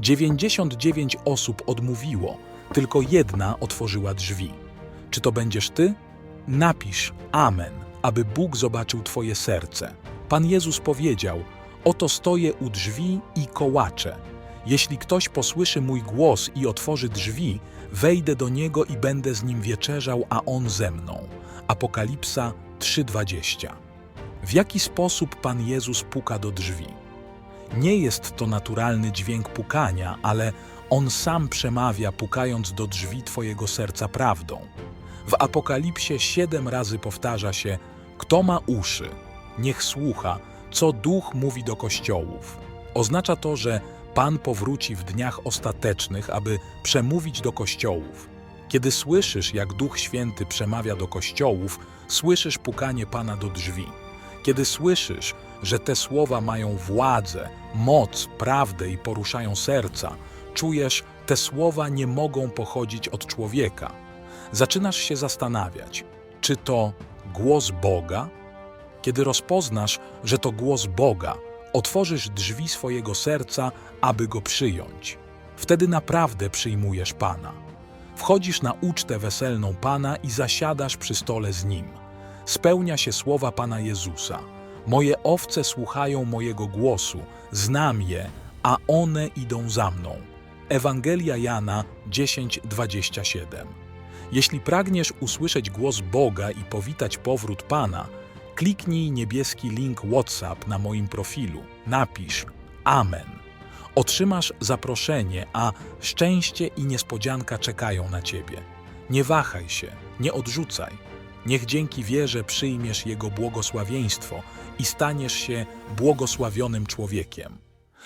99 osób odmówiło, tylko jedna otworzyła drzwi. Czy to będziesz ty? Napisz Amen, aby Bóg zobaczył twoje serce. Pan Jezus powiedział: Oto stoję u drzwi i kołaczę. Jeśli ktoś posłyszy mój głos i otworzy drzwi, wejdę do niego i będę z nim wieczerzał, a on ze mną. Apokalipsa 3:20. W jaki sposób Pan Jezus puka do drzwi? Nie jest to naturalny dźwięk pukania, ale On sam przemawia, pukając do drzwi Twojego serca prawdą. W Apokalipsie siedem razy powtarza się: Kto ma uszy, niech słucha, co Duch mówi do kościołów. Oznacza to, że Pan powróci w dniach ostatecznych, aby przemówić do kościołów. Kiedy słyszysz, jak Duch Święty przemawia do kościołów, słyszysz pukanie Pana do drzwi. Kiedy słyszysz, że te słowa mają władzę, moc, prawdę i poruszają serca, czujesz, te słowa nie mogą pochodzić od człowieka. Zaczynasz się zastanawiać, czy to głos Boga? Kiedy rozpoznasz, że to głos Boga, otworzysz drzwi swojego serca, aby go przyjąć. Wtedy naprawdę przyjmujesz Pana. Wchodzisz na ucztę weselną Pana i zasiadasz przy stole z Nim. Spełnia się słowa Pana Jezusa. Moje owce słuchają mojego głosu, znam je, a one idą za mną. Ewangelia Jana 10:27. Jeśli pragniesz usłyszeć głos Boga i powitać powrót Pana, kliknij niebieski link WhatsApp na moim profilu. Napisz Amen. Otrzymasz zaproszenie, a szczęście i niespodzianka czekają na Ciebie. Nie wahaj się, nie odrzucaj. Niech dzięki wierze przyjmiesz Jego błogosławieństwo i staniesz się błogosławionym człowiekiem.